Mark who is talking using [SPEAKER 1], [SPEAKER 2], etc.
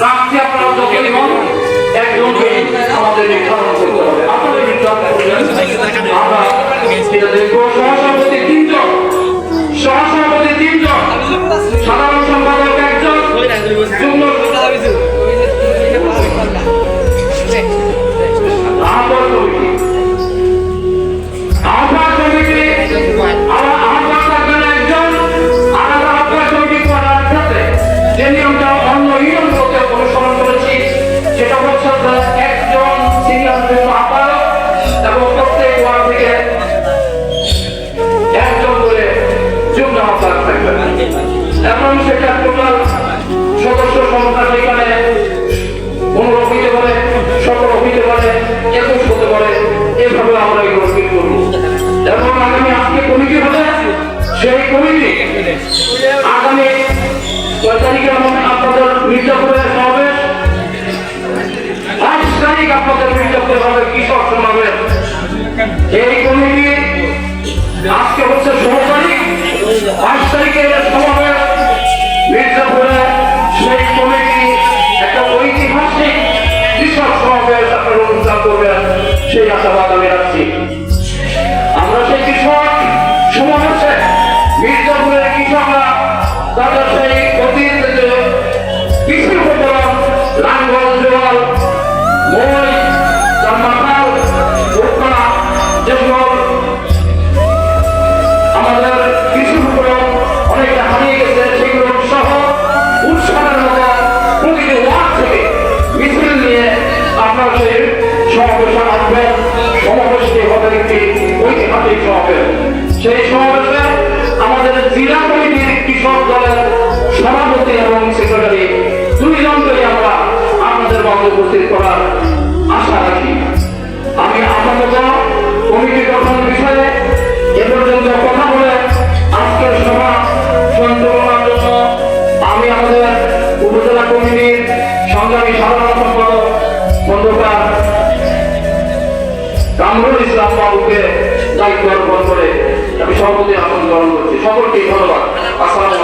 [SPEAKER 1] প্রার্থী আপনারা যতই হন একজনকে আমাদের নির্ধারণ করতে হবে। আপনাদের নির্ধারণ আমরা এটা দেখব। করার ক্ষেত্রে যে নিয়মটা আমরা এবং আগামী আজকে কমিটি হবে সেই কমিটি। আগামী ছয় তারিখে আপনাদের মির্জাপুরের সমাবেশ। পাঁচ তারিখ আপনাদের মির্জাপুরে হবে কৃষক সমাবেশ। এই কমিটি আজকে হচ্ছে ষোলো তারিখ। পাঁচ তারিখে সমাবেশ মির্জাপুরে সেই আশাবাদ আমি রাখছি। আমরা সেই কৃষক সমাবেশে মির্জাপুরের কৃষকরা তাদের সেই অতীত কৃষি উপকরণ, লাঙ্গল, জোয়াল মই সমাবেশে আসবেন সমাবেশটি হবে একটি ঐতিহাসিক সমাবেশ। সেই সমাবেশে আমাদের জেলা কমিটির কৃষক দলের সভাপতি এবং সেক্রেটারি দুইজনকেই আমরা আপনাদের মধ্যে উপস্থিত করার আশা রাখি। আমি আপাতত কমিটি গঠন বিষয়ে এ পর্যন্ত কথা বলে আজকের সভা সঞ্চালনার জন্য আমি আমাদের উপজেলা কমিটির সংগ্রামী সাধারণ সম্পাদক, খন্দকার কামরুল ইসলাম বাবুকে দায়িত্ব অর্পণ করে আমি সভাপতি আসন গ্রহণ করছি। সকলকে ধন্যবাদ। আসসালামু